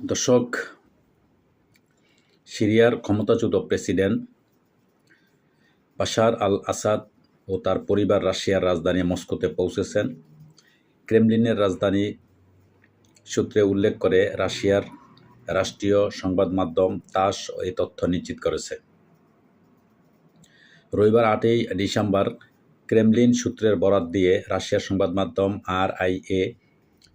দর্শক, সিরিয়ার ক্ষমতাচ্যুত প্রেসিডেন্ট বাশার আল আসাদ ও তার পরিবার রাশিয়ার রাজধানী মস্কোতে পৌঁছেছেন। ক্রেমলিনের রাজধানী সূত্রে উল্লেখ করে রাশিয়ার রাষ্ট্রীয় সংবাদ মাধ্যম তাস এই তথ্য নিশ্চিত করেছে। রবিবার আটই ডিসেম্বর ক্রেমলিন সূত্রের বরাত দিয়ে রাশিয়ার সংবাদ মাধ্যম আর আই এ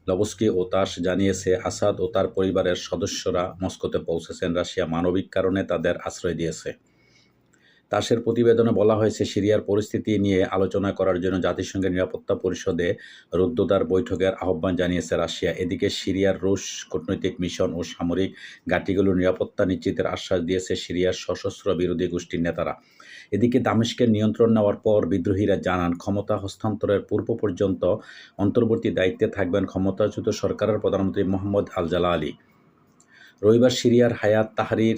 লবস্কি ও তাস জানিয়েছে আসাদ ও তার পরিবারের সদস্যরা মস্কোতে পৌঁছেছেন। রাশিয়া মানবিক কারণে তাদের আশ্রয় দিয়েছে। তাসের প্রতিবেদনে বলা হয়েছে, সিরিয়ার পরিস্থিতি নিয়ে আলোচনা করার জন্য জাতিসংঘের নিরাপত্তা পরিষদে রুদ্ধদ্বার বৈঠকের আহ্বান জানিয়েছে রাশিয়া। এদিকে সিরিয়ার রুশ কূটনৈতিক মিশন ও সামরিক ঘাঁটিগুলোর নিরাপত্তা নিশ্চিতের আশ্বাস দিয়েছে সিরিয়ার সশস্ত্র বিরোধী গোষ্ঠীর নেতারা। এদিকে দামেস্কের নিয়ন্ত্রণ নেওয়ার পর বিদ্রোহীরা জানান, ক্ষমতা হস্তান্তরের পূর্ব পর্যন্ত অন্তর্বর্তী দায়িত্বে থাকবেন ক্ষমতাচ্যুত সরকারের প্রধানমন্ত্রী মোহাম্মদ আল জালা আলী। রবিবার সিরিয়ার হায়াত তাহরির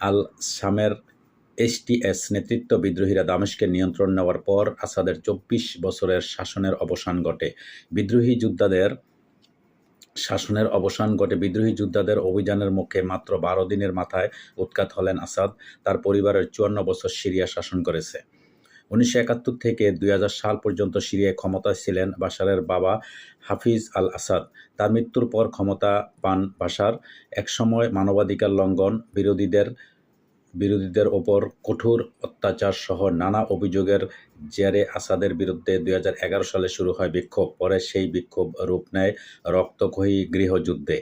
আল শামের এসটিএস নেতৃত্ব বিদ্রোহীরা দামেস্কের নিয়ন্ত্রণ নেওয়ার পর আসাদের চব্বিশ বছরের শাসনের অবসান ঘটে। বিদ্রোহী যোদ্ধাদের শাসনের অবসান ঘটে বিদ্রোহী যোদ্ধাদের অভিযানের মুখে মাত্র বারো দিনের মাথায় উৎখাত হলেন আসাদ। তার পরিবারের চুয়ান্ন বছর সিরিয়া শাসন করেছে। উনিশশো একাত্তর থেকে দুই হাজার সাল পর্যন্ত সিরিয়ায় ক্ষমতায় ছিলেন বাসারের বাবা হাফিজ আল আসাদ। তার মৃত্যুর পর ক্ষমতা পান বাশার। একসময় মানবাধিকার লঙ্ঘন বিরোধীদের বিরোধীদের ওপর কঠোর অত্যাচার সহ নানা অভিযোগের জেরে আসাদের বিরুদ্ধে দু হাজার এগারো সালে শুরু হয় বিক্ষোভ। পরে সেই বিক্ষোভ রূপ নেয় রক্তক্ষয়ী গৃহযুদ্ধে।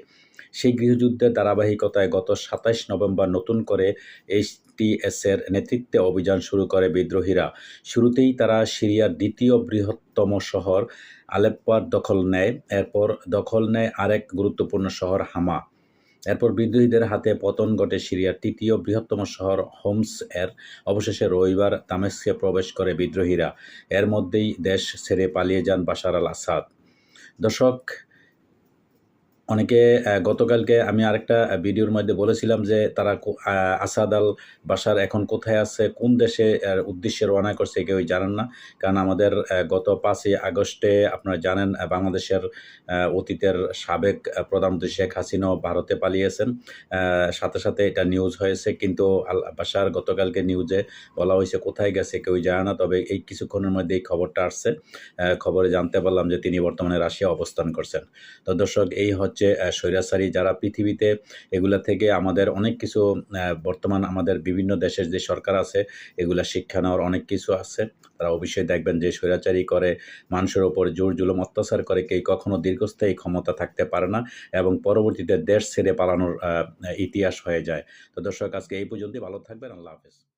সেই গৃহযুদ্ধের ধারাবাহিকতায় গত সাতাইশ নভেম্বর নতুন করে এইচটিএসের নেতৃত্বে অভিযান শুরু করে বিদ্রোহীরা। শুরুতেই তারা সিরিয়ার দ্বিতীয় বৃহত্তম শহর আলেপ্পার দখল নেয়। এরপর দখল নেয় আরেক গুরুত্বপূর্ণ শহর হামা। এরপর বিদ্রোহীদের হাতে পতন ঘটে সিরিয়ার তৃতীয় বৃহত্তম শহর হোমস এর। অবশেষে রবিবার তামেস্কে প্রবেশ করে বিদ্রোহীরা। এর মধ্যেই দেশ ছেড়ে পালিয়ে যান বাশার আল আসাদ দর্শক অনেকে গতকালকে আমি আরেকটা ভিডিওর মধ্যে বলেছিলাম যে তারা আসাদ আল বাসার এখন কোথায় আছে, কোন দেশে উদ্দেশ্যে রওনা করছে কেউই জানেন না। কারণ আমাদের গত পাঁচই আগস্টে আপনারা জানেন বাংলাদেশের অতীতের সাবেক প্রধানমন্ত্রী শেখ হাসিনাও ভারতে পালিয়েছেন। সাথে সাথে এটা নিউজ হয়েছে, কিন্তু আল বাসার গতকালকে নিউজে বলা হয়েছে কোথায় গেছে কেউই জানে না, তবে এই কিছুক্ষণের মধ্যে এই খবরটা আসছে। খবরে জানতে পারলাম যে তিনি বর্তমানে রাশিয়া অবস্থান করছেন। তো দর্শক, এই হচ্ছে হচ্ছে স্বৈরাচারী যারা পৃথিবীতে, এগুলা থেকে আমাদের অনেক কিছু বর্তমান আমাদের বিভিন্ন দেশের যে সরকার আছে, এগুলা শিক্ষা নেওয়ার অনেক কিছু আছে। তারা অবশ্যই দেখবেন যে, স্বৈরাচারী করে, মানুষের ওপর জোর জুলুম অত্যাচার করে, কেউ কখনো দীর্ঘস্থায়ী ক্ষমতা থাকতে পারে না এবং পরবর্তীতে দেশ ছেড়ে পালানোর ইতিহাস হয়ে যায়। তো দর্শক, আজকে এই পর্যন্তই। ভালো থাকবেন। আল্লাহ হাফেজ।